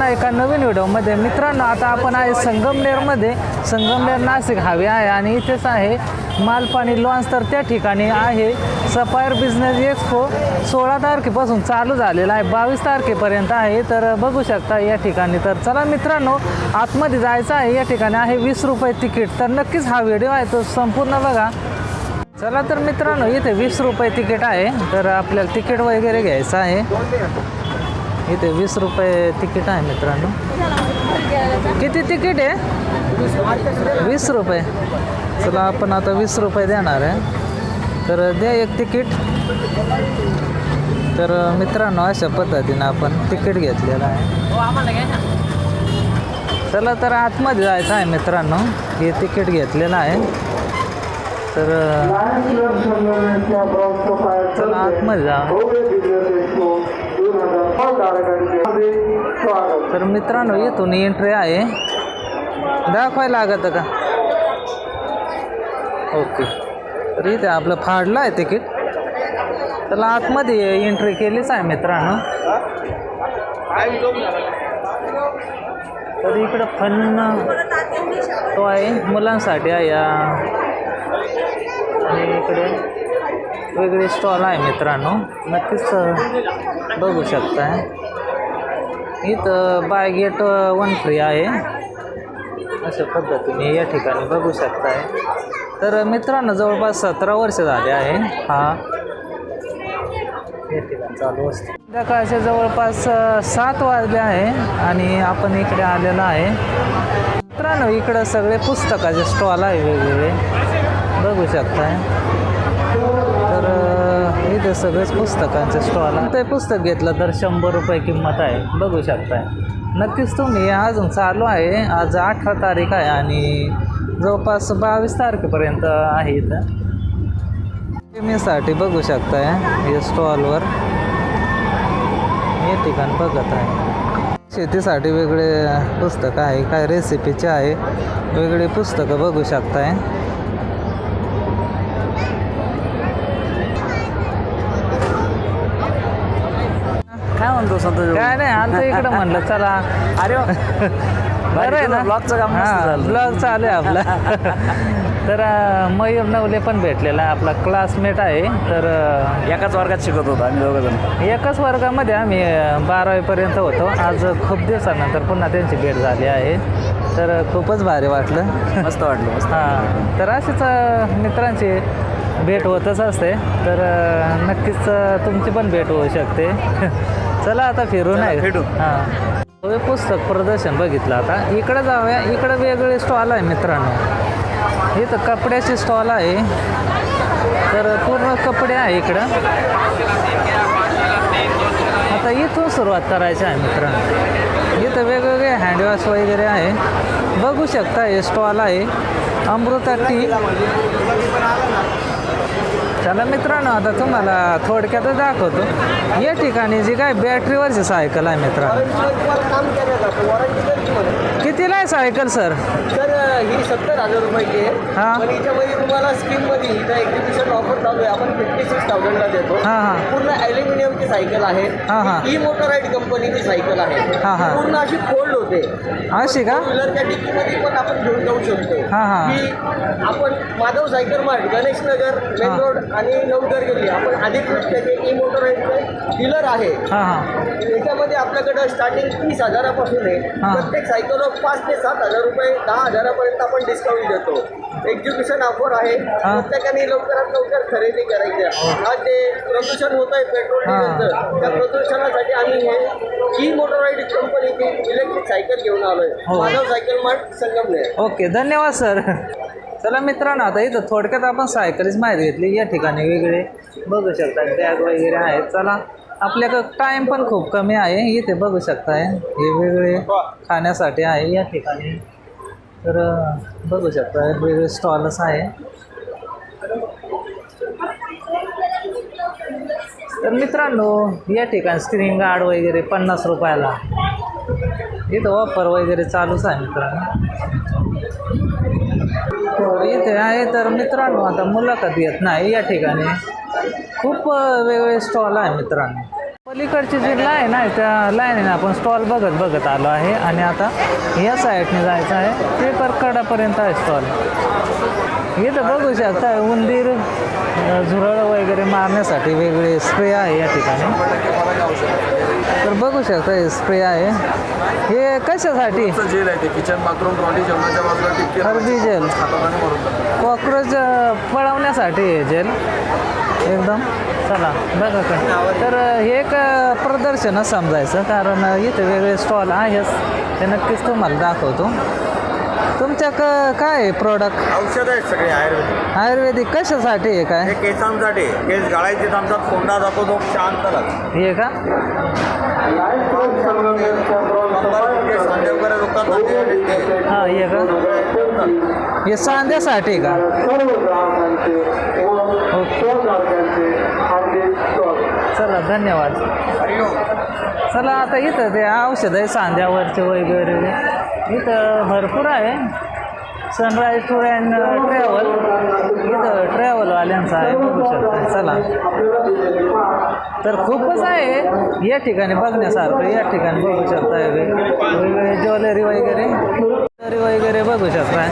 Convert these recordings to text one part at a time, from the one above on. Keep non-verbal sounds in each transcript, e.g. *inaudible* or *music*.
पुन्हा एका नवीन व्हिडिओमध्ये. मित्रांनो आता आपण आहे संगमनेरमध्ये. संगमनेर नाशिक हवे आहे आणि इथेच आहे मालपाणी लॉन्स तर त्या ठिकाणी आहे सफायर बिझनेस एक्सपो. सोळा तारखेपासून चालू झालेला आहे. बावीस तारखेपर्यंत आहे. तर बघू शकता या ठिकाणी. तर चला मित्रांनो आतमध्ये जायचं आहे. या ठिकाणी आहे वीस रुपये तिकीट. तर नक्कीच हा व्हिडिओ आहे तो संपूर्ण बघा. चला तर मित्रांनो इथे वीस रुपये तिकीट आहे. तर आपल्याला तिकीट वगैरे घ्यायचं आहे. इथे वीस रुपये तिकीट आहे मित्रांनो. किती तिकीट आहे? वीस रुपये. चला आपण आता वीस रुपये देणार आहे. तर द्या एक तिकीट. तर मित्रांनो अशा पद्धतीनं आपण तिकीट घेतलेलं आहे. चला तर आतमध्ये जायचं आहे मित्रांनो. हे तिकीट घेतलेलं आहे. तर चला आतमध्ये जा. तर मित्रांनो इथून एंट्री आहे. दाखवायला लागत का? ओके तर इथे आपलं फाडलं आहे तिकीट. त्याला आतमध्ये एंट्री केलीच आहे मित्रांनो. तर इकडं फन तो आहे मुलांसाठी आहे या. आणि इकडे वेगळे स्टॉल आहे मित्रांनो. नक्कीच बघू शकताय. इथं बाय गेट वन फ्री आहे. अशा पद्धतीने या ठिकाणी बघू शकताय. तर मित्रांनो जवळपास सतरा वर्ष झाले आहे. हा. या ठिकाण चालू असते. संध्याकाळचे जवळपास सात वाजले आहे आणि आपण इकडे आलेलो आहे. मित्रांनो इकडं सगळे पुस्तकाचे स्टॉल आहे वेगवेगळे. बघू शकताय. इथे सगळेच पुस्तकांचे स्टॉल आहे ते पुस्तक घेतलं तर शंभर रुपये किंमत आहे. बघू शकताय. नक्कीच तुम्ही अजून चालू आहे. आज अठरा तारीख आहे आणि जवळपास बावीस तारखेपर्यंत आहे इथं. साठी बघू शकताय हे स्टॉलवर हे ठिकाण बघत आहे. शेतीसाठी वेगळे पुस्तकं आहे काय रेसिपीचे आहे वेगळे पुस्तकं बघू शकताय काय म्हणतो संतोष काय नाही आमचं इकडं म्हणलं चला. *laughs* अरे. *laughs* बरं आहे ना. ब्लॉगचं काम. ब्लॉग चालू आहे आपला. *laughs* तर मयूर नवले पण भेटलेला. आपला क्लासमेट आहे. तर एकाच वर्गात शिकत होतो आम्ही दोघं जण. एकाच वर्गामध्ये आम्ही बारावीपर्यंत होतो. आज खूप दिवसानंतर पुन्हा त्यांची भेट झाली आहे. तर खूपच भारी वाटलं. मस्त वाटलं मस्त. हां तर अशीच अं, मित्रांची भेट होतच असते. तर नक्कीच तुमची पण भेट होऊ शकते. चला आता फिरून आहे. हां. हे पुस्तक प्रदर्शन बघितलं आता. इकडं जाऊया. इकडं वेगळे स्टॉल आहे मित्रांनो. इथं कपड्याची स्टॉल आहे. तर पूर्ण कपडे आहे इकडं. आता इथून सुरुवात करायची आहे मित्रांनो. इथं वेगवेगळे हँडवॉश वगैरे आहे. बघू शकता हे स्टॉल आहे. अमृता टी चला मित्रांनो आता तुम्हाला थोडक्यातच दाखवतो. या ठिकाणी जी काय बॅटरीवरची सायकल आहे मित्रांनो. कितीला आहे सायकल सर? तर ही सत्तर हजार रुपयाची आहे. पण हिच्यामध्ये तुम्हाला स्कीममध्ये इथं एक्झिबिशन ऑफर चालू आहे. आपण फिफ्टी सिक्स थाउजंडला देतो. हां हां. पूर्ण ॲल्युमिनियमची सायकल आहे. हा, हा. ही मोटराईड कंपनीची सायकल आहे. हा, हा. पूर्ण अशी फोल्ड होते. अशी का? व्हीलरच्या डिक्कीमध्ये पण आपण घेऊन जाऊ शकतो. हा, हा. ही आपण Madhav cycle mart Ganesh Nagar main हा. रोड आणि नवदर गेली आपण अधिकृत त्याचे ई मोटराईडचे डीलर आहे. हां हां. याच्यामध्ये आपल्याकडं स्टार्टिंग तीस हजारापासून आहे. हा. प्रत्येक सायकलवर पाच ते सात हजार रुपये दहा हजारापर्यंत आपण डिस्काउंट देतो. एक्झिबिशन ऑफर आहे. हा. प्रत्येकाने लवकरात लवकर खरेदी करायची आहे. आज जे प्रदूषण होत आहे पेट्रोल हा. डिझेलचं त्या प्रदूषणासाठी आम्ही हे ई मोटराईड कंपनीची इलेक्ट्रिक सायकल घेऊन आलोय. हो. Madhav cycle mart Sangamner. Okay धन्यवाद सर. चला मित्रांनो आता इथं थोडक्यात आपण सायकलीच माहिती घेतली. या ठिकाणी वेगळे बघू शकता बॅग वगैरे आहेत. चला. आपल्याकडं टाईम पण खूप कमी आहे. इथे बघू शकताय. हे वेगळे खाण्यासाठी आहे. या ठिकाणी. तर बघू शकता वेगळे स्टॉलच आहे. तर मित्रांनो या ठिकाणी स्क्रीन गार्ड वगैरे पन्नास रुपयाला. इथं ऑफर वगैरे चालूच आहे मित्रांनो. इथे आहे. तर मित्रांनो आता मुलाखत येत नाही. या ठिकाणी खूप वेगवेगळे स्टॉल आहे मित्रांनो. पलीकडची जी लाईन आहे त्या लाईनीने आपण स्टॉल बघत बघत आलो आहे. आणि आता या साईडने जायचं आहे. ते पर कडापर्यंत आहे स्टॉल इथं बघू शकता उंदीर झुरळ वगैरे मारण्यासाठी वेगळे स्प्रे आहे या ठिकाणी. तर बघू शकता हे स्प्रे आहे. हे कशासाठी? जेल आहे ते किचन बाथरूम ट्रॉली जेवणाच्या बाजूला टिपके हळदी जेल. कॉक्रोच पळवण्यासाठी हे जेल. एकदम. चला बघा काय. तर हे एक अ, प्रदर्शनच समजायचं कारण इथे वेगळे स्टॉल आहेच ते नक्कीच तुम्हाला दाखवतो. तुमच्या क काय प्रोडक्ट औषध आहेत सगळे आयुर्वेदिक. आयुर्वेदिक कशासाठी आहे काय? हे केसांसाठी. केस गाळायचे थांबतात कोंडा जातो तो शांत लागतो हे का? ते- हां हे का? हे सांध्यासाठी का? ओके चला धन्यवाद. चला आता इथं ते औषध आहे सांध्यावरचे वगैरे. इथं भरपूर आहे. सनराईज टूर अँड ट्रॅव्हल इथं ट्रॅव्हलवाल्यांचं आहे बघू शकता. चला. तर खूपच आहे. या ठिकाणी बघण्यासारखं या ठिकाणी बघू शकता. वेगवेगळे ज्वेलरी वगैरे. ज्वेलरी वगैरे बघू शकता.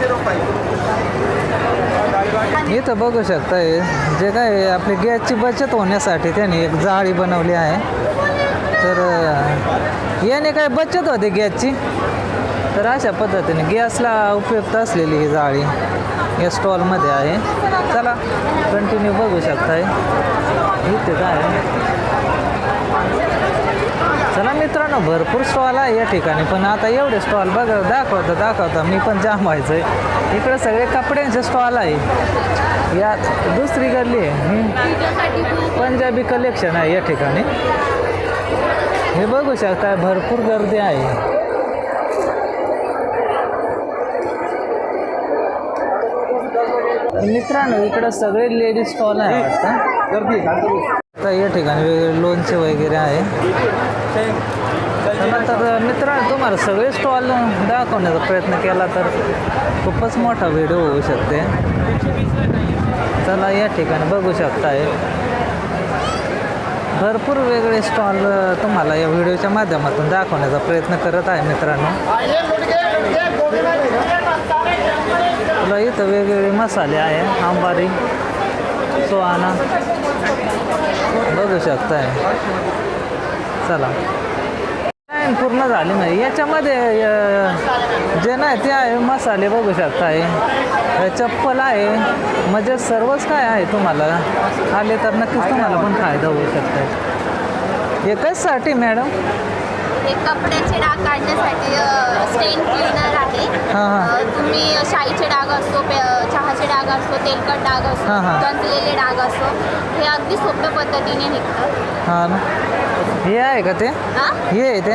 इथं बघू शकताय जे काय आपली गॅसची बचत होण्यासाठी त्यांनी एक जाळी बनवली आहे. तर याने काय बचत होते गॅसची? तर अशा पद्धतीने गॅसला उपयुक्त असलेली ही जाळी या स्टॉलमध्ये आहे. चला कंटिन्यू बघू शकताय. इथे काय आहे? चला मित्रांनो भरपूर स्टॉल आहे या ठिकाणी पण आता एवढे स्टॉल बघा दाखवता दाखवता मी पण जाम व्हायचं आहे इकडे सगळे कपड्यांचे स्टॉल आहे. यात दुसरी गल्ली आहे. पंजाबी कलेक्शन आहे या ठिकाणी. हे बघू शकता भरपूर गर्दी आहे. मित्रांनो इकडं सगळे लेडीज स्टॉल आहे वाटतं गर्दी आता या ठिकाणी वेगवेगळे लोणचे वगैरे आहे. तर मित्रांनो तुम्हाला सगळे स्टॉल दाखवण्याचा प्रयत्न केला तर खूपच मोठा व्हिडिओ होऊ शकते. चला या ठिकाणी बघू शकताय. भरपूर वेगळे स्टॉल तुम्हाला या व्हिडिओच्या माध्यमातून दाखवण्याचा प्रयत्न करत आहे मित्रांनो. तुला इथं वेगवेगळे मसाले आहे. आंबारी सोहाना. बघू शकताय. चला. लाईन पूर्ण झाली नाही. याच्यामध्ये जे नाही ते आहे मसाले बघू शकताय चप्पल आहे. म्हणजे सर्वच काय आहे तुम्हाला? आले तर नक्कीच तुम्हाला पण फायदा होऊ शकतो. हे कशासाठी मॅडम? हे कपड्याचे डाग काढण्यासाठी स्टेन क्लीनर आहे. हां हां. तुम्ही शाईचे डाग असतो चहाचे डाग असतो तेलकट डाग असतो हां, हां. गंजलेले डाग असतो हे अगदी सोप्या पद्धतीने निघतं. हां हे आहे का ते? हां? हे आहे ते?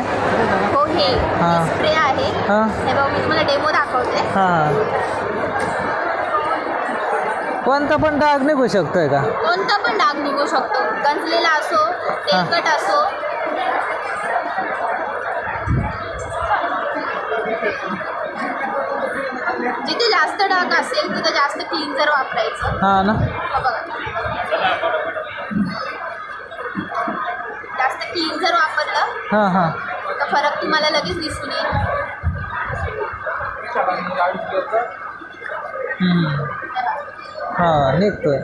हो हे. हां. स्प्रे आहे. हां. हे बघा मी तुम्हाला डेमो दाखवते. हां. कोणता पण डाग निघू शकतोय का? कोणता पण डाग निघू शकतो. गंजलेला असो तेलकट असो. जिथे जास्त डाग असेल तिथे जास्त क्लीन्झर वापरायचं. हां ना हा बघा जास्त क्लीन्झर वापरलं हां हां. तर फरक तुम्हाला लगेच दिसून येईल. हां निघतोय.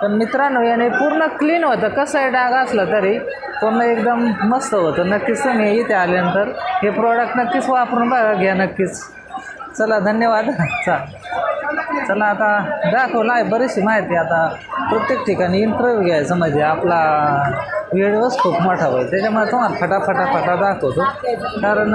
पण मित्रांनो याने पूर्ण क्लीन होतं. कसं आहे डाग असला तरी पूर्ण एकदम मस्त होतं. नक्कीच तुम्ही इथे आल्यानंतर हे प्रॉडक्ट नक्कीच वापरून बघा घ्या नक्कीच. चला धन्यवाद. *laughs* चाल. चला आता दाखवलं आहे बरीचशी माहिती. आता प्रत्येक ठिकाणी इंटरव्ह्यू घ्यायचं म्हणजे आपला व्हिडिओच खूप मोठा होईल. त्याच्यामुळे तुम्हाला फटाफटा फटा दाखवतो. कारण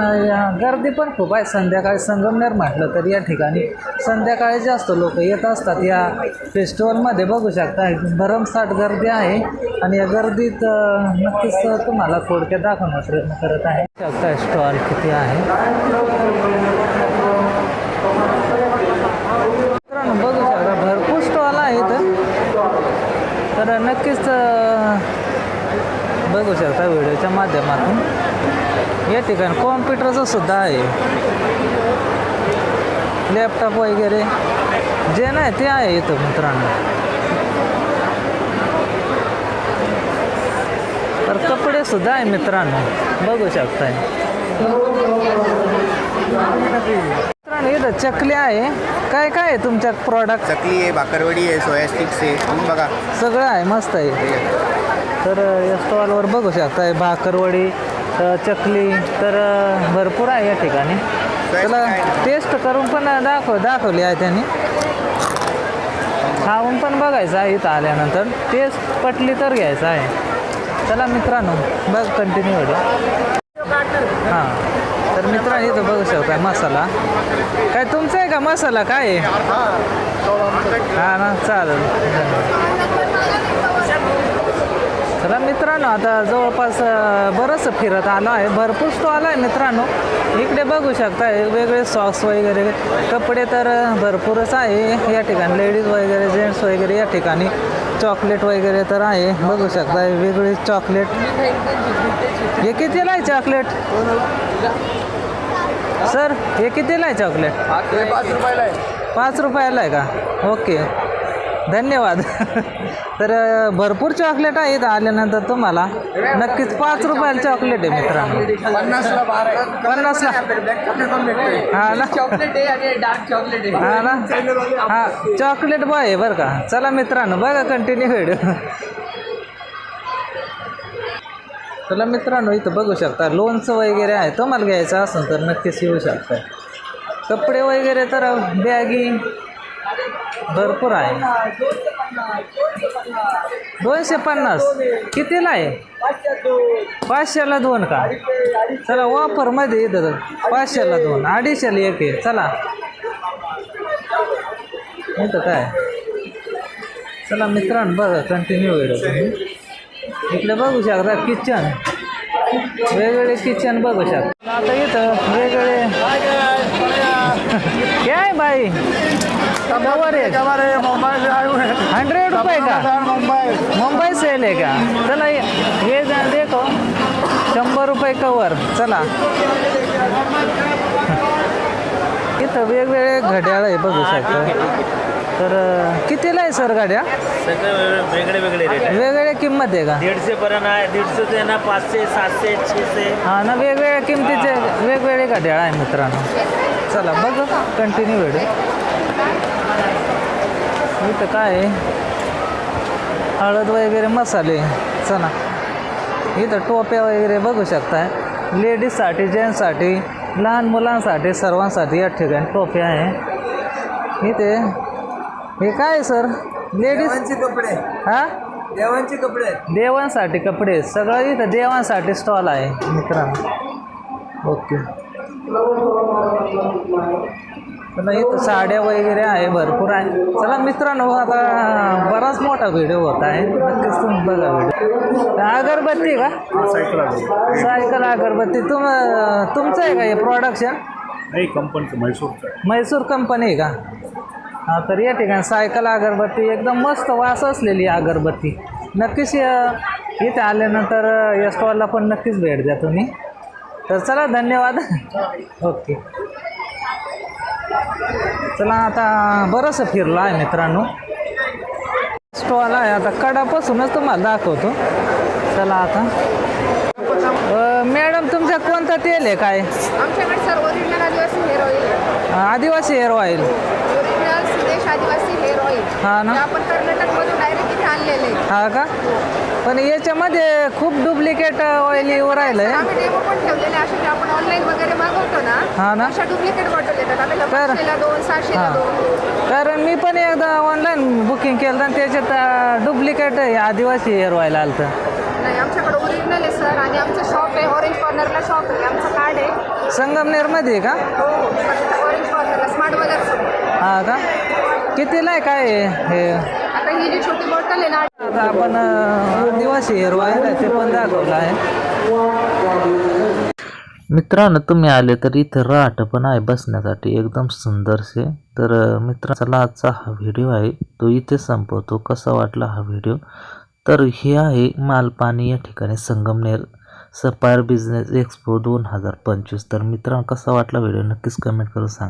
गर्दी पण खूप आहे. संध्याकाळी संगमनेर म्हटलं तर या ठिकाणी संध्याकाळी जास्त लोक येत असतात. या फेस्टिवलमध्ये बघू शकता भरमसाठ गर्दी आहे. आणि या गर्दीत नक्कीच तुम्हाला थोडक्यात दाखवण्याचा प्रयत्न करत आहे. शकता स्टॉल किती आहे. बघू शकता भरपूर स्टॉल आहेत. तर नक्कीच बघू शकता व्हिडिओच्या माध्यमातून. या ठिकाणी कॉम्प्युटरचं सुद्धा आहे. लॅपटॉप वगैरे जे नाही ते आहे इथं मित्रांनो. तर कपडे सुद्धा आहे मित्रांनो. बघू शकताय. मित्रांनो इथं चकली आहे. काय काय आहे तुमच्या प्रॉडक्ट चकली आहे भाकरवडी आहे सोया स्टिक्स आहे. बघा. सगळं आहे मस्त आहे. तर या स्टॉलवर बघू शकताय भाकरवडी चकली तर भरपूर आहे या ठिकाणी. त्याला टेस्ट करून पण दाखव दाखवली आहे त्यांनी. खाऊन पण बघायचं आहे इथं आल्यानंतर. टेस्ट पटली तर घ्यायचं आहे. चला मित्रांनो बघ कंटिन्यू होतो हां. तर मित्रांनो इथं बघू शकता मसाला. काय तुमचा आहे का मसाला? काय आहे? हां ना चालेल. चला मित्रांनो आता जवळपास बरंच फिरत आलो आहे. भरपूर स्टॉल आहे मित्रांनो. इकडे बघू शकता वेगवेगळे सॉक्स वगैरे कपडे तर भरपूरच आहे. या ठिकाणी लेडीज वगैरे जेंट्स वगैरे या ठिकाणी चॉकलेट वगैरे तर आहे. बघू शकता वेगवेगळे चॉकलेट हे कितीला आहे चॉकलेट सर हे कितीला आहे चॉकलेट पाच रुपयाला आहे. पाच रुपयाला आहे का? ओके धन्यवाद. तर भरपूर चॉकलेट आहेत आल्यानंतर तुम्हाला. नक्कीच पाच रुपयाला चॉकलेट आहे मित्रांनो. पन्नासला हा ना. चॉकलेट आहे आणि डार्क चॉकलेट आहे. हा ना. हा चॉकलेट बॉय आहे बरं का. चला मित्रांनो बघा कंटिन्यू व्हिडिओ चला मित्रांनो इथं बघू शकता लोणचं वगैरे आहे. तुम्हाला घ्यायचं असेल तर नक्कीच येऊ शकता. कपडे वगैरे तर बॅगी. भरपूर आहे. दोनशे पन्नास. कितीला आहे? पाचशेला दोन का? चला वापरमध्ये इथं पाचशेला दोन. अडीचशेला एक आहे. चला. इथं काय? चला मित्रांनो बघा कंटिन्यू व्हिडिओ तुम्ही. इकडे बघू शकता किचन वेगवेगळे किचन बघू शकता. आता इथं वेगवेगळे काय कवर आहे हंड्रेड रुपये का? मुंबई सेल आहे का? चला ये देखो। शंभर रुपये कवर चला। इथं वेगवेगळे घड्याळ आहे बघू शकता. तर कितीला आहे सर गाड्या वेगळे वेगळे रेट वेगवेगळ्या किंमत आहे का? दीडशे पर्यंत आहे दीडशे ते ना पाचशे सातशे छेशे हा ना वेगवेगळ्या किमतीचे वेगवेगळे घड्याळ आहे मित्रांनो. चला बघ कंटिन्यू व्हिडिओ इथं काय आहे? हळद वगैरे मसाले चला. इथं टोप्या वगैरे बघू शकताय. लेडीजसाठी जेंट्ससाठी लहान मुलांसाठी सर्वांसाठी या ठिकाणी टोप्या आहे. इथे हे काय सर? लेडीज कपडे. हां? देवांचे कपडे. देवांसाठी कपडे. सगळं इथं देवांसाठी स्टॉल आहे मित्रांनो. ओके. चला इथं साड्या वगैरे आहे भरपूर आहे. चला मित्रांनो आता बराच मोठा व्हिडिओ होत आहे. नक्कीच तुम्ही बघा व्हिडिओ. अगरबत्ती का? सायकल अगरबत्ती. तुम तुमचं आहे का हे प्रोडक्शन नाही कंपनीचं आहे. म्हैसूर कंपनी आहे का? हा तर या ठिकाणी सायकल अगरबत्ती. एकदम मस्त वास असलेली अगरबत्ती. नक्कीच इथे आल्यानंतर या स्टॉलला पण नक्कीच भेट द्या तुम्ही. तर चला धन्यवाद. ओके. चला आता बरंचसं फिरलं आहे मित्रांनो. स्टॉल आहे. आता कडापासूनच तुम्हाला दाखवतो. चला आता. मॅडम तुमचा कोणता तेल आहे काय? आमच्याकडे original Adivasi hair oil Adivasi hair oil original Sudesh Adivasi hair oil हा ना. आपण कर्नाटकमधून डायरेक्ट इथे आणलेले. आहे. हा का? पण याच्यामध्ये खूप डुप्लिकेट ऑइल येऊ राहिलं आहे आम्ही डेमो पण ठेवलेले असे जे आपण ऑनलाईन वगैरे मागवतो ना हा ना? अशा डुप्लिकेट बॉटल येतात. तर- पाचशेला दोन सहाशेला हा. दोन. कारण मी पण एकदा ऑनलाईन बुकिंग केलं आणि त्याच्यात डुप्लिकेट आदिवासी हेअर ऑइल आलं तर नाही आमच्याकडे ओरिजिनल आहे सर आणि आमचं शॉप आहे ऑरेंज कॉर्नरला शॉप आहे. आमचं कार्ड आहे. संगमनेरमध्ये आहे का? हो हो ऑरेंज कॉर्नरला स्मार्ट बाजार समोर हा का? कितीला आहे? काय हे? आता ही जी छोटी बॉटल आहे ना आता आपण आदिवासी आहे ते पण दाखवलं आहे. मित्रांनो तुम्ही आले तर इथे राहट पण आहे बसण्यासाठी एकदम सुंदरसे. तर मित्रांचा चला आजचा हा व्हिडिओ आहे तो इथे संपवतो. कसा वाटला हा व्हिडिओ? तर हे आहे मालपाणी या ठिकाणी संगमनेर सपायर बिझनेस एक्सपो दोन हजार पंचवीस. तर मित्रांनो कसा वाटला व्हिडिओ? नक्कीच कमेंट करून सांगा.